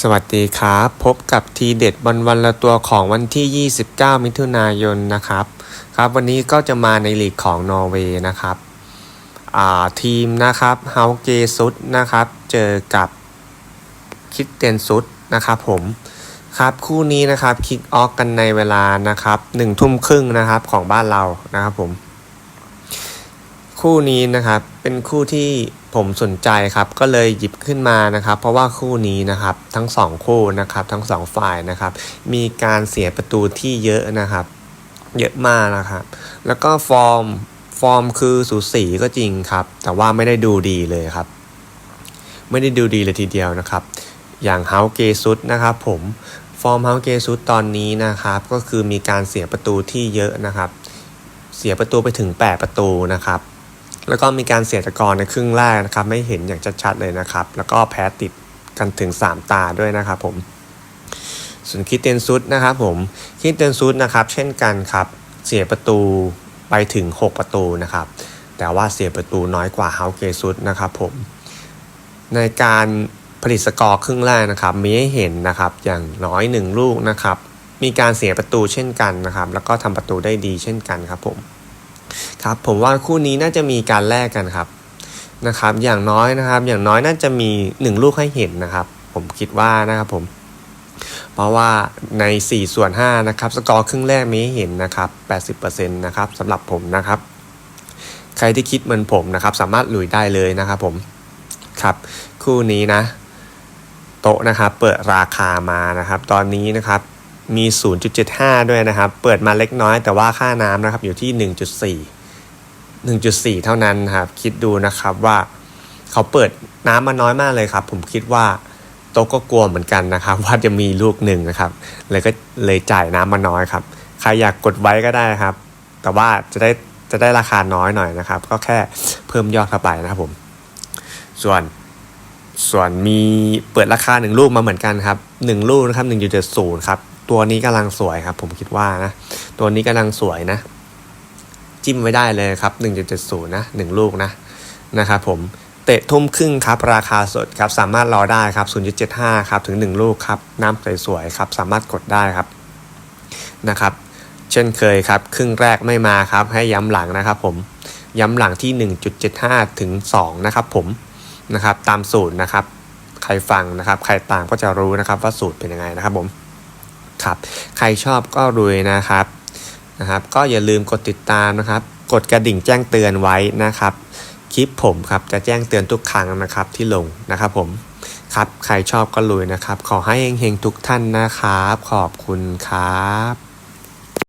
สวัสดีครับ พบกับทีเด็ดวันวันละตัวของวันที่ 29 มิถุนายนนะครับ ครับ วันนี้ก็จะมาในลีกของนอร์เวย์นะครับทีมนะครับเฮาเกซุดนะครับ เจอกับคิดเตนซุดนะครับผมครับคู่นี้นะครับคิกออกกันในเวลานะครับหนึ่งทุ่มครึ่งนะครับของบ้านเรานะครับผม คู่นี้นะครับเป็นคู่ที่ผมสนใจครับก็เลยหยิบขึ้นมานะครับ เพราะว่าคู่นี้นะครับทั้งสองคู่นะครับทั้งสองฝ่ายนะครับ มีการเสียประตูที่เยอะนะครับ เยอะมากนะครับ แล้วก็ฟอร์มฟอร์มคือสูสีก็จริงครับ แต่ว่าไม่ได้ดูดีเลยครับ ไม่ได้ดูดีเลยทีเดียวนะครับ อย่างเฮาเกซุดนะครับผมฟอร์มเฮาเกซุดตอนนี้นะครับ ก็คือมีการเสียประตูที่เยอะนะครับ เสียประตูไปถึง 8 ประตูนะครับ แล้วก็มีการเสียตะกอนในครึ่งแรกนะครับไม่เห็นอย่างชัดๆเลยนะครับ แล้วก็แพ้ติดกันถึง 3 ตาด้วยนะครับผมส่วนคิดเตนซุดนะครับผมคิดเตนซุดนะครับ เช่นกันครับเสียประตูไปถึง 6 ประตูนะครับ แต่ว่าเสียประตูน้อยกว่าเฮาเกซุดนะครับผมในการผลิตสกอร์ครึ่งแรกนะครับมีให้เห็นนะครับอย่างน้อย 1 ลูกนะครับมีการเสียประตูเช่นกันนะครับ แล้วก็ทำประตูได้ดีเช่นกันครับผม ครับผมว่าคู่นี้น่าจะมีการแลกกันครับนะครับ อย่างน้อยนะครับ อย่างน้อยน่าจะมี 1 ลูกให้เห็นนะครับ ผมคิดว่านะครับผม เพราะว่าใน 4 ส่วน5นะครับสกอร์ครึ่งแรกมีเห็นนะครับ 80%นะครับสำหรับผมนะครับ ใครที่คิดเหมือนผมนะครับ สามารถลุยได้เลยนะครับผมครับคู่นี้นะ โต๊ะนะครับ เปิดราคามานะครับ ตอนนี้นะครับมี 0.75 ด้วยนะครับ เปิดมาเล็กน้อยแต่ว่าค่าน้ำนะครับอยู่ที่ 1.4 1.4 เท่านั้นครับ คิดดูนะครับว่าเขาเปิดน้ำมาน้อยมากเลยครับ ผมคิดว่าโต๊ะก็กลัวเหมือนกันนะครับ ว่าจะมีลูกหนึ่งนะครับ เลยก็เลยจ่ายน้ำมาน้อยครับ ใครอยากกดไว้ก็ได้ครับ แต่ว่าจะได้จะได้ราคาน้อยหน่อยนะครับ ก็แค่เพิ่มยอดเข้าไปนะครับผม ส่วนส่วนมีเปิดราคาหนึ่งลูกมาเหมือนกันครับหนึ่งลูกนะครับหนึ่งจุดศูนย์ครับตัวนี้กำลังสวยครับ ผมคิดว่านะตัวนี้กำลังสวยนะ จิ้มไว้ได้เลยครับหนึ่งจุดศูนย์นะหนึ่งลูกนะนะครับผมเตะทุ่มครึ่งครับ ราคาสดครับ สามารถรอได้ครับ 0.75 ครับ ถึง 1 ลูกครับ น้ำสวยๆครับ สามารถกดได้ครับนะครับ เช่นเคยครับ ครึ่งแรกไม่มาครับ ให้ย้ำหลังนะครับผมย้ำหลังที่ 1.75 ถึง 2 นะครับผมนะครับตามสูตรนะครับ ใครฟังนะครับ ใครต่ามก็จะรู้นะครับว่าสูตรเป็นยังไงนะครับผมครับ ใครชอบก็รวยนะครับ นะครับ ก็อย่าลืมกดติดตามนะครับ กดกระดิ่งแจ้งเตือนไว้นะครับ คลิปผมครับจะแจ้งเตือนทุกครั้งนะครับที่ลงนะครับผมครับใครชอบก็รวยนะครับ ขอให้เฮงๆทุกท่านนะครับ ขอบคุณครับ